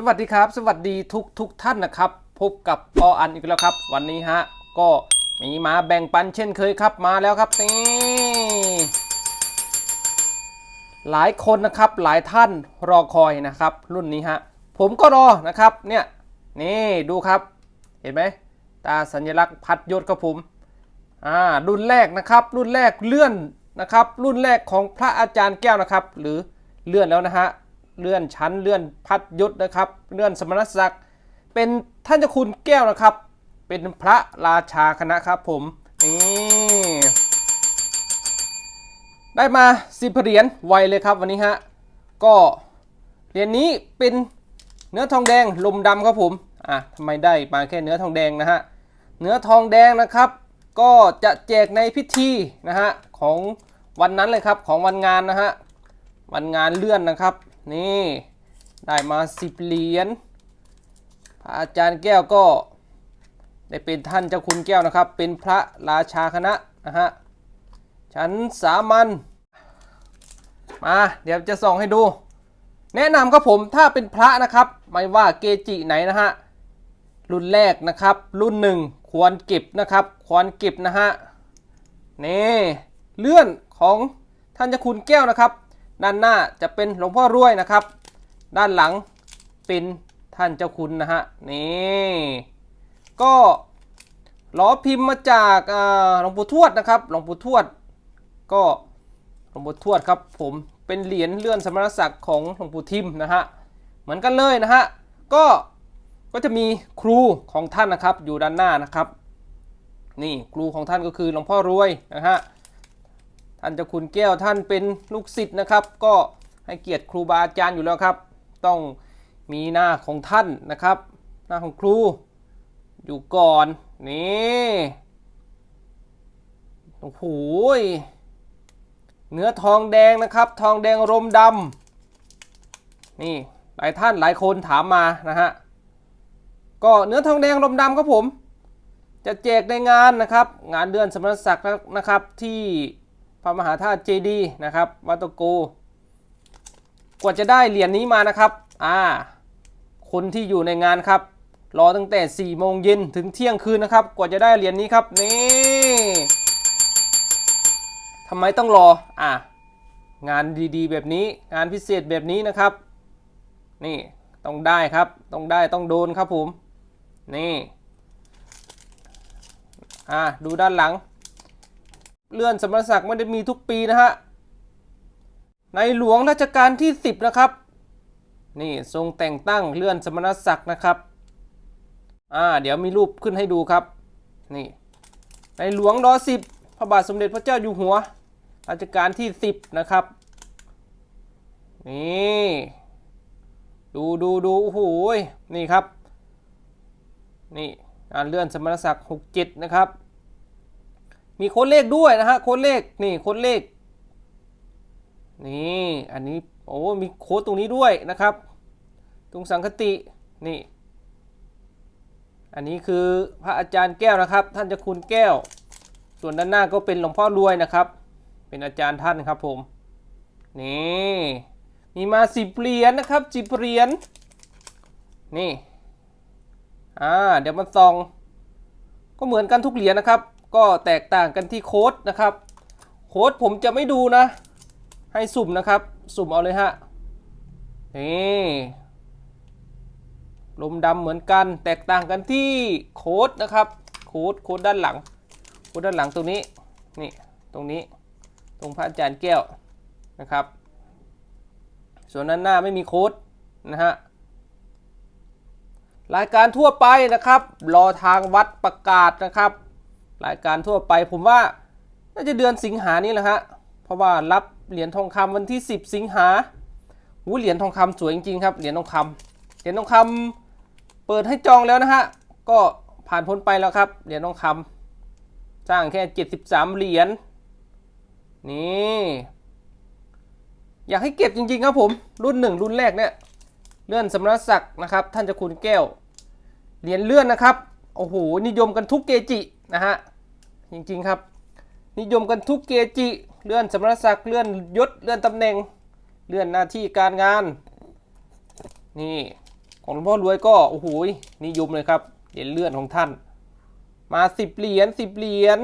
สวัสดีครับ สวัสดีทุกทุกท่านนะครับ พบกับออันอีกแล้วครับ วันนี้ฮะก็มีมาแบ่งปันเช่นเคยครับมาแล้วครับนี่หลายคนนะครับหลายท่านรอคอยนะครับ รุ่นนี้ฮะผมก็รอนะครับเนี่ยนี่ดูครับเห็นไหมตาสัญลักษณ์พัดยศครับผมอ่ารุ่นแรกนะครับ รุ่นแรกเลื่อนนะครับ รุ่นแรกของพระอาจารย์แก้วนะครับ หรือเลื่อนแล้วนะฮะ เลื่อนชั้นเลื่อนพัดยศนะครับ เลื่อนสมณศักดิ์เป็นท่านเจ้าคุณแก้วนะครับ เป็นพระราชาคณะครับผมนี่ได้มาสิบเหรียญไวเลยครับวันนี้ฮะก็เหรียญนี้เป็นเนื้อทองแดงลมดำครับผมอะทำไมได้มาแค่เนื้อทองแดงนะฮะเนื้อทองแดงนะครับ ก็จะแจกในพิธีนะฮะของวันนั้นเลยครับของวันงานนะฮะวันงานเลื่อนนะครับ นี่ได้มาสิบเหรียญพระอาจารย์แก้วก็ได้เป็นท่านเจ้าคุณแก้วนะครับ เป็นพระราชาคณะนะฮะชั้นสามัญมาเดี๋ยวจะส่องให้ดู แนะนำครับผมถ้าเป็นพระนะครับ ไม่ว่าเกจิไหนนะฮะรุ่นแรกนะครับ รุ่นหนึ่งควรเก็บนะครับ ควรเก็บนะฮะนี่เลื่อนของท่านเจ้าคุณแก้วนะครับ ด้านหน้าจะเป็นหลวงพ่อรวยนะครับ ด้านหลังเป็นท่านเจ้าคุณนะฮะนี่ก็ล้อพิมพ์มาจากหลวงปู่ทวดนะครับหลวงปู่ทวด ก็หลวงปู่ทวดครับผมเป็นเหรียญเลื่อนสมณศักดิ์ของหลวงปู่ทิมนะฮะเหมือนกันเลยนะฮะก็ก็จะมีครูของท่านนะครับอยู่ด้านหน้านะครับ นี่ครูของท่านก็คือหลวงพ่อรวยนะฮะ ท่านเจ้าคุณแก้วท่านเป็นลูกศิษย์นะครับ ก็ให้เกียรติครูบาอาจารย์อยู่แล้วครับ ต้องมีหน้าของท่านนะครับ หน้าของครูอยู่ก่อนนี่โอ้โหเนื้อทองแดงนะครับ ทองแดงรมดำนี่หลายท่านหลายคนถามมานะฮะก็เนื้อทองแดงรมดำครับผม จะแจกในงานนะครับ งานเดือนสมณศักดิ์นะครับที่ ระมหาธาตุเจดีนะครับวัตโก กว่าจะได้เหรียญนี้มานะครับอ่าคนที่อยู่ในงานครับ รอตั้งแต่4โมงเย็นถึงเที่ยงคืนนะครับ กว่าจะได้เหรียญนี้ครับนี่ทำไมต้องรออะงานดีๆ แบบนี้งานพิเศษแบบนี้นะครับ นี่ต้องได้ครับ ต้องได้ต้องโดนครับผม นี่อะดูด้านหลัง เลื่อนสมณศักดิ์ไม่ได้มีทุกปีนะฮะ ในหลวงรัชกาลที่ 10 นะครับ นี่ทรงแต่งตั้งเลื่อนสมณศักดิ์นะครับ อ่า เดี๋ยวมีรูปขึ้นให้ดูครับ นี่ ในหลวงรอสิบพระบาทสมเด็จพระเจ้าอยู่หัวรัชกาลที่สิบนะครับ นี่ ดูดูดูโอ้โหนี่ครับ นี่งานเลื่อนสมณศักดิ์หกเจ็ดนะครับ มีโค้ดเลขด้วยนะฮะโค้ดเลขนี่โค้ดเลขนี่อันนี้โอ้มีโค้ดตรงนี้ด้วยนะครับ ตรงสังคตินี่อันนี้คือพระอาจารย์แก้วนะครับ ท่านเจะคุณแก้ว ส่วนด้านหน้าก็เป็นหลวงพ่อรวยนะครับ เป็นอาจารย์ท่านครับผมนี่มีมาสิบเหรียญนะครับสิบเหรียญนี่อ่าเดี๋ยวมาส่อง ก็เหมือนกันทุกเหรียญนะครับ ก็แตกต่างกันที่โค้ดนะครับ โค้ดผมจะไม่ดูนะ ให้สุ่มนะครับ สุ่มเอาเลยฮะนี่ลมดำเหมือนกัน แตกต่างกันที่โค้ดนะครับ โค้ดโค้ดด้านหลัง โค้ดด้านหลังตรงนี้นี่ตรงนี้ตรงพระอาจารย์แก้วนะครับ ส่วนด้านหน้าไม่มีโค้ดนะฮะรายการทั่วไปนะครับ รอทางวัดประกาศนะครับ รายการทั่วไปผมว่าน่าจะเดือนสิงหานี้แหละฮะเพราะว่ารับเหรียญทองคำวันที่ 10 สิงหาหูเหรียญทองคำสวยจริงๆครับเหรียญทองคำเหรียญทองคำเปิดให้จองแล้วนะฮะก็ผ่านพ้นไปแล้วครับเหรียญทองคำสร้างแค่ 73 เหรียญนี่อยากให้เก็บจริงๆครับผม รุ่นหนึ่งรุ่นแรกเนี่ยเลื่อนสมณศักดิ์นะครับ ท่านจะคุณแก้ว เหรียญเลื่อนนะครับ โอ้โห นิยมกันทุกเกจิ นะฮะจริงๆครับ นิยมกันทุกเกจิเลื่อนสมณศักดิ์เลื่อนยศเลื่อนตำแหน่งเลื่อนหน้าที่การงาน นี่ของหลวงพ่อรวยก็โอ้โหนิยมเลยครับเหรียญเลื่อนของท่าน มาสิบเหรียญสิบเหรียญ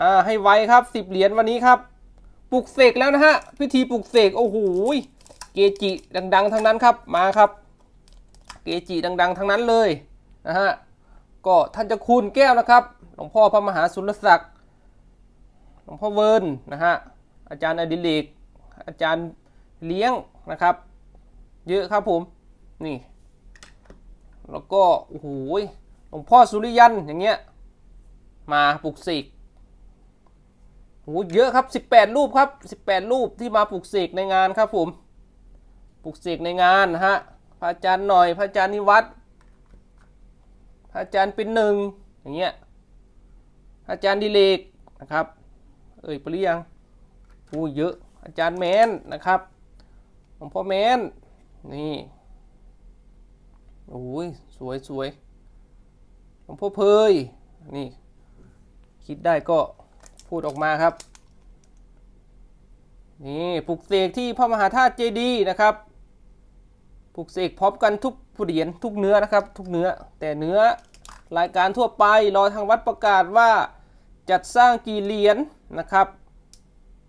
อ่าให้ไวครับสิบเหรียญวันนี้ครับปลุกเสกแล้วนะฮะพิธีปลุกเสกโอ้โหเกจิดัง ๆ ทั้งนั้นครับมาครับ เกจิดัง ๆ ทั้งนั้นเลยนะฮะ ก็ท่านเจะคุณแก้วนะครับ หลวงพ่อพระมหาสุรศักดิ์หลวงพ่อเวิร์นนะฮะอาจารย์อดิเรกอาจารย์เลี้ยงนะครับ เยอะครับผมนี่แล้วก็โอ้โหหลวงพ่อสุริยันอย่างเงี้ยมาปลุกเสกโอ้โหเยอะครับ 18 รูปครับ 18 รูปที่มาปลุกเสกในงานครับผม ปลุกเสกในงานนะฮะ พระอาจารย์หน่อย พระอาจารย์นิวัฒน์พร อาจารย์เป็นหนึ่งอย่างเงี้ยอาจารย์ดิเลกนะครับ เอ่ยไปหรือยังโอ้เยอะอาจารย์แมนนะครับหลวงพ่อแมนนี่โอ้ยสวยสวยหลวงพ่อเพยนี่คิดได้ก็พูดออกมาครับนี่ปลุกเสกที่พระมหาธาตุเจดีย์นะครับ ปลุกเสกพร้อมกันทุกเหรียญทุกเนื้อนะครับ ทุกเนื้อ แต่เนื้อรายการทั่วไปรอทางวัดประกาศว่าจัดสร้างกี่เหรียญนะครับ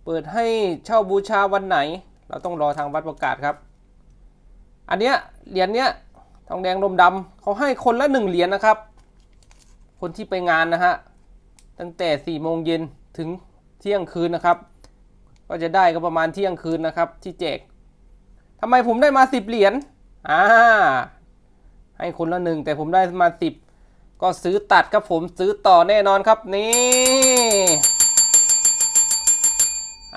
เปิดให้เช่าบูชาวันไหน เราต้องรอทางวัดประกาศครับ อันเนี้ยเหรียญเนี้ยทองแดงลมดำเขาให้คนละหนึ่งเหรียญนะครับ คนที่ไปงานนะฮะตั้งแต่4ี่โมงเย็นถึงเที่ยงคืนนะครับ ก็จะได้ก็ประมาณเที่ยงคืนนะครับที่แจกทำไมผมได้มา 10 เหรียญ อ่า ให้คนละหนึ่งแต่ผมได้มา10ก็ซื้อตัดครับผมซื้อต่อแน่นอนครับนี่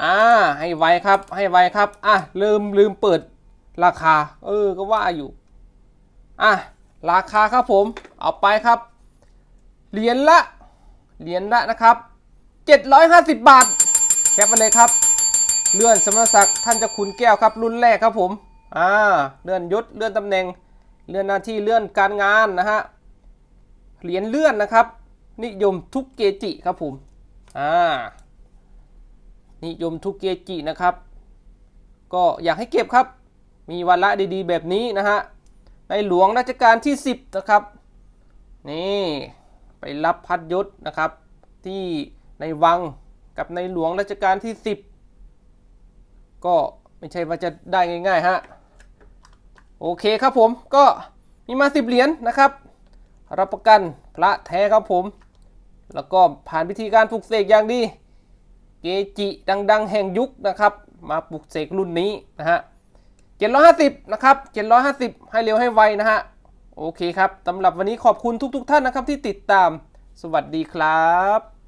อ่า ให้ไวครับ ให้ไวครับ อะลืมลืมเปิดราคา เออ ก็ว่าอยู่ อะ ราคาครับผม เอาไปครับ เหรียญละ เหรียญละนะครับ 750 บาท แคปไปเลยครับ เลื่อนสมณศักดิ์ท่านเจะคุณแก้วครับ รุ่นแรกครับผม อ่าเลื่อนยศเลื่อนตำแหน่ง เลื่อนหน้าที่เลื่อนการงานนะฮะเหรียญเลื่อนนะครับ นิยมทุกเกจิครับผมอ่านิยมทุกเกจินะครับ ก็อยากให้เก็บครับ มีวันละดีๆ แบบนี้นะฮะในหลวงรัชกาลที่ 10 นะครับ นี่ไปรับพัดยศนะครับ ที่ในวังกับในหลวงรัชกาลที่ 10 ก็ไม่ใช่ว่าจะได้ง่ายๆฮะ โอเคครับผมก็มีมา 10 เหรียญนะครับ รับประกันพระแท้ครับผม แล้วก็ผ่านพิธีการปลุกเสกอย่างดี เกจิดัง ๆ แห่งยุคนะครับ มาปลุกเสกรุ่นนี้นะฮะ750นะครับ750 ให้เร็วให้ไวนะฮะโอเคครับสำหรับวันนี้ขอบคุณทุก ๆ ท่านนะครับที่ติดตาม สวัสดีครับ